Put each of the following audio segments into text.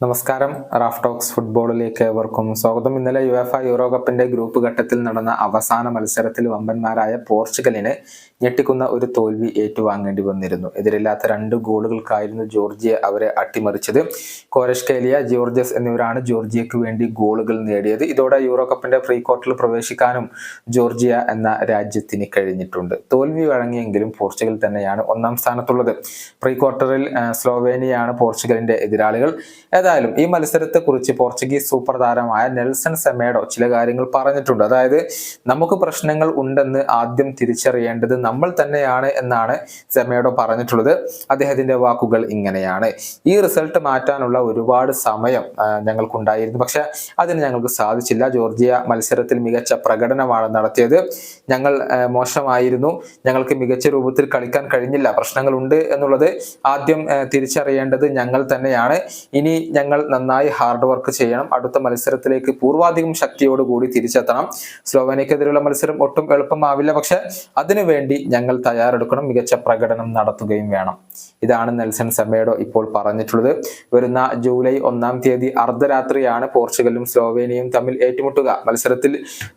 നമസ്കാരം. Raf talks ഫുട്ബോളിലേക്ക് ഏവർക്കും സ്വാഗതം. ഇന്നലെ യു എഫ് യൂറോ കപ്പിന്റെ ഗ്രൂപ്പ് ഘട്ടത്തിൽ നടന്ന അവസാന മത്സരത്തിൽ വമ്പന്മാരായ പോർച്ചുഗലിന് ഞെട്ടിക്കുന്ന ഒരു തോൽവി ഏറ്റുവാങ്ങേണ്ടി വന്നിരുന്നു. എതിരില്ലാത്ത രണ്ട് ഗോളുകൾക്കായിരുന്നു ജോർജിയ അവരെ അട്ടിമറിച്ചത്. കോരഷ്കേലിയ ജോർജസ് എന്നിവരാണ് ജോർജിയക്ക് വേണ്ടി ഗോളുകൾ നേടിയത്. ഇതോടെ യൂറോ കപ്പിന്റെ പ്രീ ക്വാർട്ടറിൽ പ്രവേശിക്കാനും ജോർജിയ എന്ന രാജ്യത്തിന് കഴിഞ്ഞിട്ടുണ്ട്. തോൽവി വഴങ്ങിയെങ്കിലും പോർച്ചുഗൽ തന്നെയാണ് ഒന്നാം സ്ഥാനത്തുള്ളത്. പ്രീ ക്വാർട്ടറിൽ സ്ലോവേനിയാണ് പോർച്ചുഗലിന്റെ എതിരാളികൾ. ഏതായാലും ഈ മത്സരത്തെ കുറിച്ച് പോർച്ചുഗീസ് സൂപ്പർ താരമായ നെൽസൺ സെമേഡോ ചില കാര്യങ്ങൾ പറഞ്ഞിട്ടുണ്ട്. അതായത് നമുക്ക് പ്രശ്നങ്ങൾ ഉണ്ടെന്ന് ആദ്യം തിരിച്ചറിയേണ്ടത് നമ്മൾ തന്നെയാണ് എന്നാണ് സെമേഡോ പറഞ്ഞിട്ടുള്ളത്. അദ്ദേഹത്തിന്റെ വാക്കുകൾ ഇങ്ങനെയാണ്. ഈ റിസൾട്ട് മാറ്റാനുള്ള ഒരുപാട് സമയം ഞങ്ങൾക്കുണ്ടായിരുന്നു. പക്ഷെ അതിന് ഞങ്ങൾക്ക് സാധിച്ചില്ല. ജോർജിയ മത്സരത്തിൽ മികച്ച പ്രകടനമാണ് നടത്തിയത്. ഞങ്ങൾ മോശമായിരുന്നു. ഞങ്ങൾക്ക് മികച്ച രൂപത്തിൽ കളിക്കാൻ കഴിഞ്ഞില്ല. പ്രശ്നങ്ങളുണ്ട് എന്നുള്ളത് ആദ്യം തിരിച്ചറിയേണ്ടത് ഞങ്ങൾ തന്നെയാണ്. ഇനി ഞങ്ങൾ നന്നായി ഹാർഡ് വർക്ക് ചെയ്യണം. അടുത്ത മത്സരത്തിലേക്ക് പൂർവാധികം ശക്തിയോടുകൂടി തിരിച്ചെത്തണം. സ്ലോവേനിയക്കെതിരെയുള്ള മത്സരം ഒട്ടും എളുപ്പമാവില്ല. പക്ഷെ അതിനുവേണ്ടി ഞങ്ങൾ തയ്യാറെടുക്കണം. മികച്ച പ്രകടനം നടത്തുകയും വേണം. ഇതാണ് നെൽസൺ സെമേഡോ ഇപ്പോൾ പറഞ്ഞിട്ടുള്ളത്. വരുന്ന ജൂലൈ ഒന്നാം തീയതി അർദ്ധരാത്രിയാണ് പോർച്ചുഗലും സ്ലോവേനിയയും തമ്മിൽ ഏറ്റുമുട്ടുക. മത്സരത്തിൽ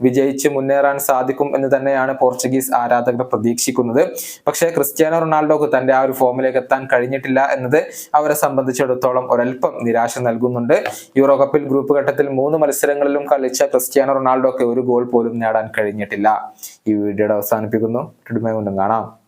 വിജയിച്ച് മുന്നേറാൻ സാധിക്കും എന്ന് തന്നെയാണ് പോർച്ചുഗീസ് ആരാധകർ പ്രതീക്ഷിക്കുന്നത്. പക്ഷേ ക്രിസ്ത്യാനോ റൊണാൾഡോക്ക് തന്റെ ആ ഒരു ഫോമിലേക്ക് എത്താൻ കഴിഞ്ഞിട്ടില്ല എന്നത് അവരെ സംബന്ധിച്ചിടത്തോളം ഒരൽപ്പം നിരാശ നൽകുന്നുണ്ട്. യൂറോ കപ്പിൽ ഗ്രൂപ്പ് ഘട്ടത്തിൽ മൂന്ന് മത്സരങ്ങളിലും കളിച്ച ക്രിസ്ത്യാനോ റൊണാൾഡോക്ക് ഒരു ഗോൾ പോലും നേടാൻ കഴിഞ്ഞിട്ടില്ല. ഈ വീഡിയോയുടെ അവസാനിപ്പിക്കുന്നു. കാണാം.